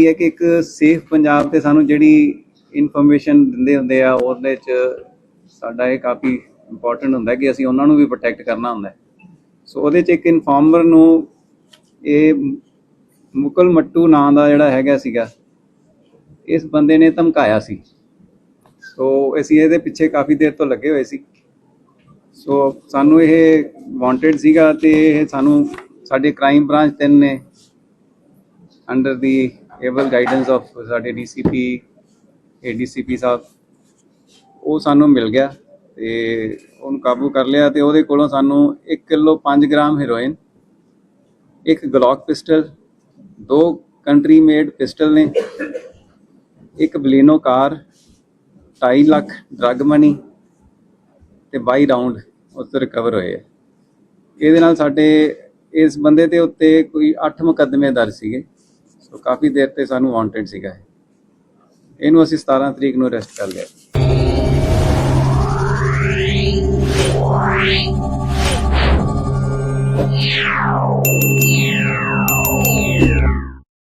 ਕੀ ਹੈ ਕਿ ਇੱਕ ਸੇਫ ਪੰਜਾਬ ਤੇ ਸਾਨੂੰ ਜਿਹੜੀ ਇਨਫੋਰਮੇਸ਼ਨ ਦਿੰਦੇ ਹੁੰਦੇ ਆ, ਉਹਦੇ ਚ ਸਾਡਾ ਇਹ ਕਾਫੀ ਇੰਪੋਰਟੈਂਟ ਹੁੰਦਾ ਕਿ ਅਸੀਂ ਉਹਨਾਂ ਨੂੰ ਵੀ ਪ੍ਰੋਟੈਕਟ ਕਰਨਾ ਹੁੰਦਾ ਸੋ ਉਹਦੇ ਚ ਇੱਕ ਇਨਫਾਰਮਰ ਨੂੰ ਇਹ ਮੁਕਲ ਮੱਟੂ ਨਾਂ ਦਾ ਜਿਹੜਾ ਹੈਗਾ ਸੀਗਾ, ਇਸ ਬੰਦੇ ਨੇ ਧਮਕਾਇਆ ਸੀ। ਸੋ ਅਸੀਂ ਇਹਦੇ ਪਿੱਛੇ ਕਾਫੀ ਦੇਰ ਤੋਂ ਲੱਗੇ ਹੋਏ ਸੀ। ਸੋ ਸਾਨੂੰ ਇਹ ਵਾਂਟਡ ਸੀਗਾ ਤੇ ਇਹ ਸਾਨੂੰ, ਸਾਡੇ ਕ੍ਰਾਈਮ ਬ੍ਰਾਂਚ ਤਿੰਨ ਨੇ। Under the able guidance of ਸਾਡੇ ਡੀਸੀਪੀ ਏਡੀਸੀਪੀ ਸਾਹਿਬ, ਉਹ ਸਾਨੂੰ ਮਿਲ ਗਿਆ ਤੇ ਉਹਨੂੰ ਕਾਬੂ ਕਰ ਲਿਆ ਤੇ ਉਹਦੇ ਕੋਲੋਂ ਸਾਨੂੰ 1 ਕਿਲੋ 5 ਗ੍ਰਾਮ ਹੈਰੋਇਨ ਇੱਕ ਗਲੌਕ ਪਿਸਟਲ ਦੋ ਕੰਟਰੀ ਮੇਡ ਪਿਸਟਲ ਨੇ, ਇੱਕ Baleno car 2.5 lakh drug money ਤੇ 22 ਰਾਉਂਡ ਉਸ ਰਿਕਵਰ ਹੋਏ ਹੈ ਇਹਦੇ ਨਾਲ ਸਾਡੇ ਇਸ ਬੰਦੇ ਦੇ ਉੱਤੇ ਕੋਈ 8 ਮੁਕੱਦਮੇ ਦਰਜ ਸੀਗੇ। ਸੋ ਕਾਫੀ ਦੇਰ ਤੇ ਸਾਨੂੰ ਵਾਂਟਡ ਸੀਗਾ ਇਹਨੂੰ ਅਸੀਂ 17 ਤਰੀਕ ਨੂੰ ਅਰੈਸਟ ਕਰ ਲਿਆ Yeah.